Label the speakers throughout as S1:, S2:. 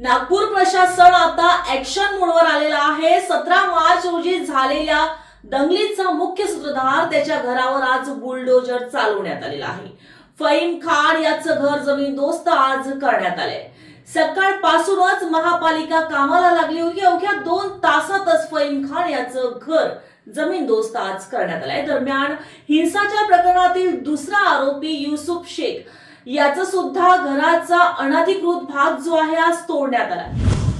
S1: नागपूर प्रशासन आता ऍक्शन मोडवर आलेला आहे. सतरा मार्च रोजी झालेल्या दंगलीचा मुख्य सूत्रधार त्याच्या घरावर आज बुलडोजर चालवण्यात आलेला आहे. फईम खान याचं घर जमीन दोस्त आज करण्यात आलंय. सकाळपासूनच महापालिका कामाला लागली होती. अवघ्या दोन तासातच फईम खान याचं घर जमीन दोस्त आज करण्यात आलंय. दरम्यान हिंसाच्या प्रकरणातील दुसरा आरोपी युसुफ शेख याचा सुद्धा घराचा अनधिकृत भाग जो आहे आज तोडण्यात आला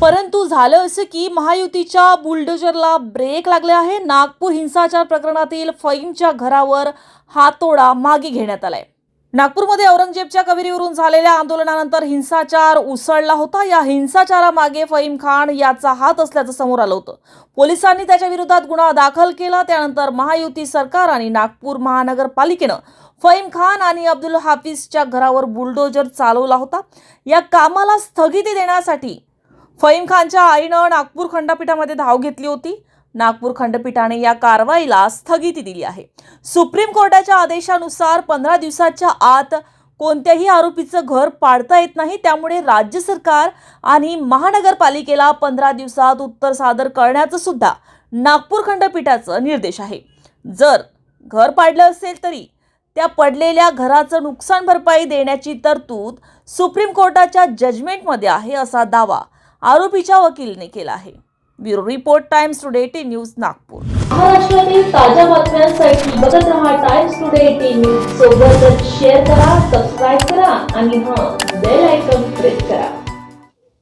S1: परंतु झालं असं की महायुतीच्या बुलडोजरला ब्रेक लागले आहे. नागपूर हिंसाचार प्रकरणातील फईमच्या घरावर हातोडा मागे घेण्यात आलाय. नागपूरमध्ये औरंगजेबच्या कबिरीवरून झालेल्या आंदोलनानंतर हिंसाचार उसळला होता. या हिंसाचारामागे फईम खान याचा हात असल्याचं समोर आलं होतं. पोलिसांनी त्याच्या विरोधात गुन्हा दाखल केला. त्यानंतर महायुती सरकार आणि नागपूर महानगरपालिकेनं फईम खान आणि अब्दुल हाफिजच्या घरावर बुलडोजर चालवला होता. या कामाला स्थगिती देण्यासाठी फईम खानच्या आईनं नागपूर खंडपीठामध्ये धाव घेतली होती. नागपूर खंडपीठाने या कारवाईला स्थगिती दिली आहे. सुप्रीम कोर्टाच्या आदेशानुसार पंधरा दिवसाच्या आत कोणत्याही आरोपीचं घर पाडता येत नाही. त्यामुळे राज्य सरकार आणि महानगरपालिकेला पंधरा दिवसात उत्तर सादर करण्याचं सुद्धा नागपूर खंडपीठाचं निर्देश आहे. जर घर पाडलं असेल तरी त्या पडलेल्या घराचं नुकसान भरपाई देण्याची तरतूद सुप्रीम कोर्टाच्या जजमेंटमध्ये आहे असा दावा आरोपीच्या वकीलने केला आहे. Bureau report Times Today T News Nagpur. महाराष्ट्रातील ताज्या बातम्यांसाठी बघत रहा टाइम्स टुडे टी न्यूज सोबतच शेअर करा सबस्क्राईब करा आणि हां बेल आयकॉन प्रेस करा.